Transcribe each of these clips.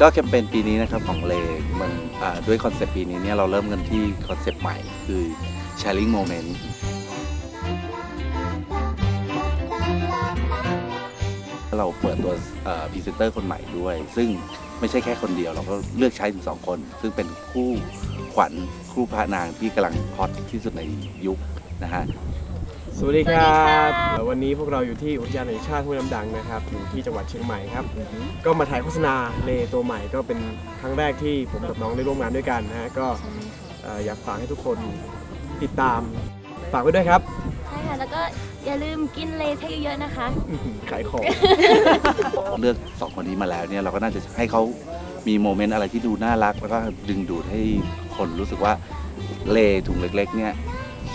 ก็แคมเปญปีนี้นะครับของเลมันอ่าด้วยคอนเซปต์ปีนี้เนี่ยเราเริ่มกันที่คอนเซปต์ใหม่คือ sharing moment เราเปิดตัวพรีเซนเตอร์คนใหม่ด้วย ซึ่งไม่ใช่แค่คนเดียว เราก็เลือกใช้ถึงสองคน ซึ่งเป็นคู่ขวัญคู่พระนางที่กำลังฮอตที่สุดในยุคนะฮะ สวัสดีครับเอ่อวันนี้พวกเราอยู่ที่อุทยานแห่งชาติห้วยน้ำดังนะครับอยู่ที่จังหวัดเชียงใหม่ครับ ก็มาถ่ายโฆษณาเลตัวใหม่ก็เป็นครั้งแรกที่ผมกับน้องได้ร่วมงานด้วยกันนะฮะก็เอ่ออยากฝากให้ทุกคนติดตามฝากไว้ด้วยครับใช่ค่ะ แล้วก็อย่าลืมกินเลให้เยอะๆนะคะ อื้อหือขายของ เลือกสองคนนี้มาแล้วเนี่ยเราก็น่าจะให้เขามีโมเมนต์อะไรที่ดูน่ารัก แล้วก็ดึงดูดให้คนรู้สึกว่าเลถุงเล็กๆเนี่ย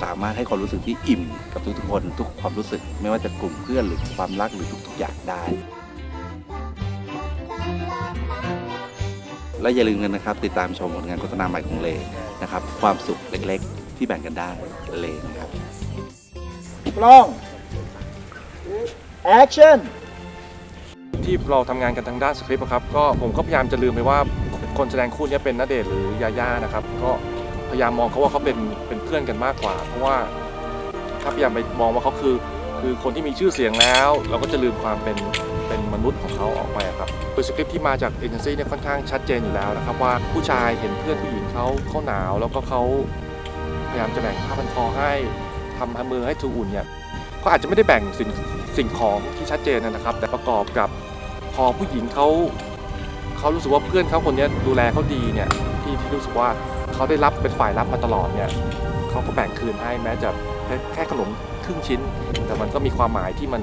สามารถให้ความรู้สึกที่อิ่มกับทุกๆคนทุกความรู้สึก ไม่ว่าจะกลุ่มเพื่อนหรือความรักหรือทุก ๆ อย่างได้ และอย่าลืมกันนะครับ ติดตามชมผลงานโฆษณาใหม่ของเลนะครับ ความสุขเล็กๆ ที่แบ่งกันได้เลนะครับกล้อง action ที่เราทำงานกันทางด้านสคริปต์อะครับก็ผมก็พยายามจะลืมไปว่าคนแสดงคู่เนี้เป็นณเดชน์หรือยาย่านะครับ ก็ พยายามมองเขาว่าเขาเป็นเป็นเพื่อนกันมากกว่า เพราะว่าถ้าพยายามไปมองว่าเขาคือ คือคนที่มีชื่อเสียงแล้ว เราก็จะลืมความเป็นเป็นมนุษย์ของเขาออกไปครับคือสคริปที่มาจากเอเจนซี่เนี่ยค่อนข้างชัดเจนอยู่แล้วนะครับ ว่าผู้ชายเห็นเพื่อนผู้หญิงเขาเขาหนาว แล้วก็เขาพยายามจะแบ่งผ้าพันคอให้ทำมือให้ทูอุ่นเนี่ยก็อาจจะไม่ได้แบ่งสิ่งสิ่งของที่ชัดเจนนะครับ แต่ประกอบกับพอผู้หญิงเขาเขารู้สึกว่าเพื่อนเขาคนนี้ดูแลเขาดีเนี่ยที่ที่รู้สึกว่า เขาได้รับเป็นฝ่ายรับมาตลอดเนี่ยเขาก็แบ่งคืนให้แม้จะแค่แค่ขนมครึ่งชิ้น แต่มันก็มีความหมายที่มัน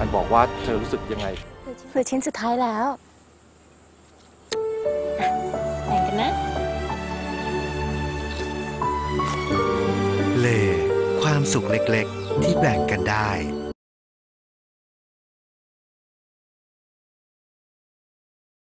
มันบอกว่าเธอรู้สึกยังไงเหลือชิ้นสุดท้ายแล้วอะแบ่งกันนะเลความสุขเล็กๆที่แบ่งกันได้